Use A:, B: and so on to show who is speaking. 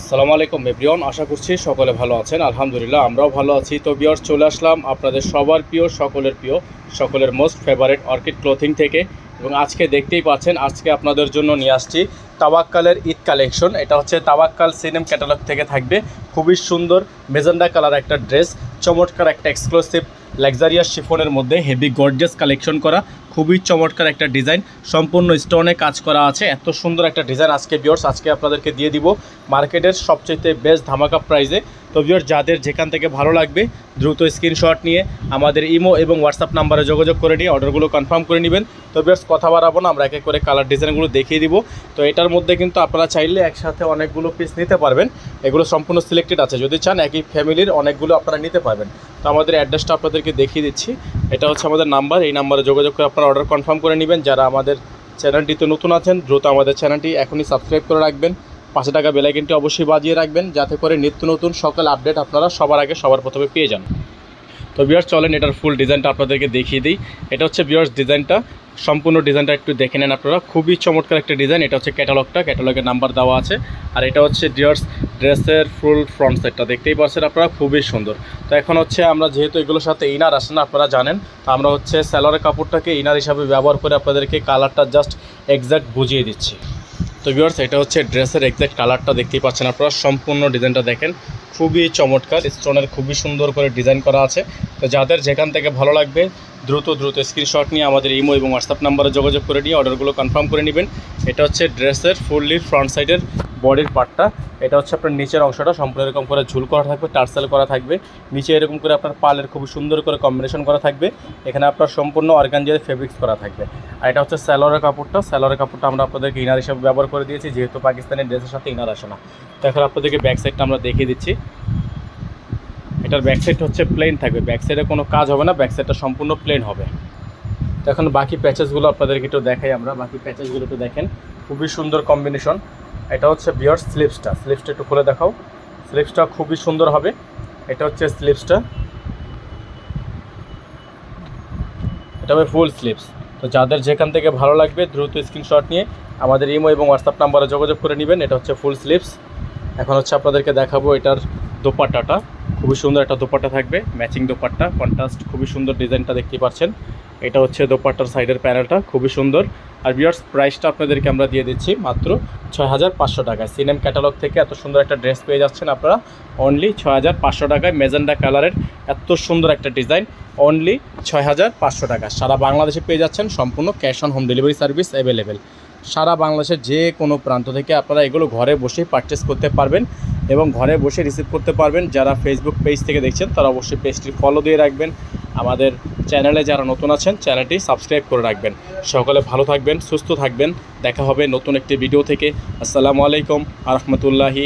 A: আসসালামু আলাইকুম, এভরিওয়ান। আশা করছি সকলে ভালো আছেন। আলহামদুলিল্লাহ, আমরাও ভালো আছি। তো বিয়ার্স চলে আসলাম আপনাদের সবার প্রিয়, সকলের প্রিয়, সকলের মোস্ট ফেভারিট অর্কিড ক্লোথিং থেকে। এবং আজকে দেখতেই পাচ্ছেন, আজকে আপনাদের জন্য নিয়ে আসছি তাবাক্কালের ঈদ কালেকশন এটা হচ্ছে তাবাক্কাল সিনেম ক্যাটালগ থেকে থাকবে। খুবই সুন্দর, মেজেন্ডা কালার একটা ড্রেস চমৎকার একটা এক্সক্লুসিভ লাক্সারিয়াস শিফনের মধ্যে হেভি গর্জিয়াস কালেকশন করা, খুবই চমৎকার একটা ডিজাইন সম্পূর্ণ স্টোনে কাজ করা আছে। এত সুন্দর একটা ডিজাইন আজকে বিয়ার্স আজকে আপনাদেরকে দিয়ে দিব মার্কেটের সবচেয়ে বেস্ট ধামাকা প্রাইজে তো বিয়ার্স যাদের যেখান থেকে ভালো লাগবে, দ্রুত স্ক্রিনশট নিয়ে আমাদের ইমো এবং হোয়াটসঅ্যাপ নাম্বারে যোগাযোগ করে নিয়ে অর্ডারগুলো কনফার্ম করে নেবেন। তো বিয়ার্স কথা বাড়াবো না, আমরা এক করে কালার ডিজাইনগুলো দেখিয়ে দিব। তো এটার মধ্যে কিন্তু আপনারা চাইলে একসাথে অনেকগুলো পিস নিতে পারবেন। এগুলো সম্পূর্ণ সিলেক্টেড আছে। যদি চান, একই ফ্যামিলির অনেকগুলো আপনারা নিতে পারবেন। তো আমাদের অ্যাড্রেসটা আপনাদেরকে দেখিয়ে দিচ্ছি। এটা হচ্ছে আমাদের নাম্বার, এই নাম্বারে যোগাযোগ করে আপনারা অর্ডার কনফার্ম করে নেবেন। যারা আমাদের চ্যানেলটিতে নতুন আছেন, দ্রুত আমাদের চ্যানেলটি এখনই সাবস্ক্রাইব করে রাখবেন। পাঁচশো টাকা বেলাইকিনটি অবশ্যই বাজিয়ে রাখবেন, যাতে করে নিত্য নতুন সকল আপডেট আপনারা সবার আগে, সবার প্রথমে পেয়ে যান। তো বিয়ার্স চলেন এটার ফুল ডিজাইনটা আপনাদেরকে দেখিয়ে দিই। এটা হচ্ছে বিয়ার্স ডিজাইনটা সম্পূর্ণ ডিজাইনটা একটু দেখে নেন আপনারা। খুবই চমৎকার একটা ডিজাইন এটা হচ্ছে ক্যাটালগটা ক্যাটালগের নাম্বার দেওয়া আছে। আর এটা হচ্ছে ডিয়ার্স ড্রেসের ফুল ফ্রন্ট সাইডটা দেখতেই পাচ্ছেন আপনারা, খুবই সুন্দর। তো এখন হচ্ছে আমরা যেহেতু এগুলোর সাথে ইনার আসে না, আপনারা জানেন, তো আমরা হচ্ছে স্যালোয়ারের কাপড়টাকে ইনার হিসাবে ব্যবহার করে আপনাদেরকে কালারটা জাস্ট এক্স্যাক্ট বুঝিয়ে দিচ্ছি। তো ভিউয়ার্স এটা হচ্ছে ড্রেসের এক্স্যাক্ট কালারটা দেখতেই পাচ্ছেন আপনারা, সম্পূর্ণ ডিজাইনটা দেখেন, খুবই চমৎকার স্টোনের খুবই সুন্দর করে ডিজাইন করা আছে। তো যাদের যেখান থেকে ভালো লাগবে, দ্রুত দ্রুত স্ক্রিনশট নিয়ে আমাদের ইমো এবং হোয়াটসঅ্যাপ নাম্বারে যোগাযোগ করে নিয়ে অর্ডারগুলো কনফার্ম করে নেবেন। এটা হচ্ছে ড্রেসের ফুললি ফ্রন্ট সাইডের বডির পার্টটা, এটা হচ্ছে আপনার নিচের অংশটা, সম্পূর্ণ এরকম করে ঝুল করা থাকবে, টার্সেল করা থাকবে। নিচে এরকম করে আপনার পালের খুব সুন্দর করে কম্বিনেশন করা থাকবে। এখানে আপনার সম্পূর্ণ অর্গানজিয়ার ফেব্রিক্স করা থাকবে। আর এটা হচ্ছে স্যালোয়ারের কাপড়টা। স্যালোয়ারের কাপড়টা আমরা আপনাদেরকে ইনার হিসাবে ব্যবহার করে দিয়েছি, যেহেতু পাকিস্তানের ড্রেসের সাথে ইনার আসে না। তো এখন আপনাদেরকে ব্যাক সাইডটা আমরা দেখিয়ে দিচ্ছি। এটার ব্যাক সাইড হচ্ছে প্লেন থাকবে। ব্যাক সাইডে কোনো কাজ হবে না ব্যাক সাইডটা সম্পূর্ণ প্লেন হবে। তো এখন বাকি প্যাচেসগুলো আপনাদেরকে একটু দেখাই আমরা। বাকি প্যাচেসগুলো একটু দেখেন। খুবই সুন্দর কম্বিনেশন এটা হচ্ছে বিয়ার স্লিপসটা। স্লিপসটা একটু খুলে দেখাও। স্লিপসটা খুবই সুন্দর হবে। এটা হচ্ছে স্লিপসটা। এটা হবে ফুল স্লিপস। তো যাদের যেখান থেকে ভালো লাগবে দ্রুত স্ক্রিনশট নিয়ে আমাদের ইমো এবং হোয়াটসঅ্যাপ নাম্বারে যোগাযোগ করে নেবেন। এটা হচ্ছে ফুল স্লিপস। এখন হচ্ছে আপনাদেরকে দেখাবো এটার দোপাট্টাটা। খুবই সুন্দর একটা দোপাট্টা থাকবে ম্যাচিং দোপাট্টা কন্ট্রাস্ট খুবই সুন্দর ডিজাইনটা দেখতে পাচ্ছেন। এটা হচ্ছে দোপাট্টার সাইডের প্যানেলটা খুবই সুন্দর। আর বিয়ার্স প্রাইসটা আপনাদেরকে আমরা দিয়ে দিচ্ছি মাত্র ছয় হাজার পাঁচশো টাকায়। সিনেম ক্যাটালগ থেকে এত সুন্দর একটা ড্রেস পেয়ে যাচ্ছেন আপনারা। অনলি ছয় হাজার পাঁচশো টাকায় মেজেন্ডা কালারের এত সুন্দর একটা ডিজাইন অনলি ছয় হাজার পাঁচশো টাকা সারা বাংলাদেশে পেয়ে যাচ্ছেন সম্পূর্ণ cash on home delivery service available সারা বাংলাদেশের যে কোনো প্রান্ত থেকে আপনারা এগুলো ঘরে বসেই পারচেস করতে পারবেন এবং ঘরে বসে রিসিভ করতে পারবেন। যারা ফেসবুক পেজ থেকে দেখছেন, তারা অবশ্যই পেজটি ফলো দিয়ে রাখবেন। আমাদের চ্যানেলে যারা নতুন আছেন চ্যানেলটি সাবস্ক্রাইব করে রাখবেন। সকলে ভালো থাকবেন, সুস্থ থাকবেন। দেখা হবে নতুন একটি ভিডিও থেকে। আসসালামু আলাইকুম আ রহমতুল্লাহি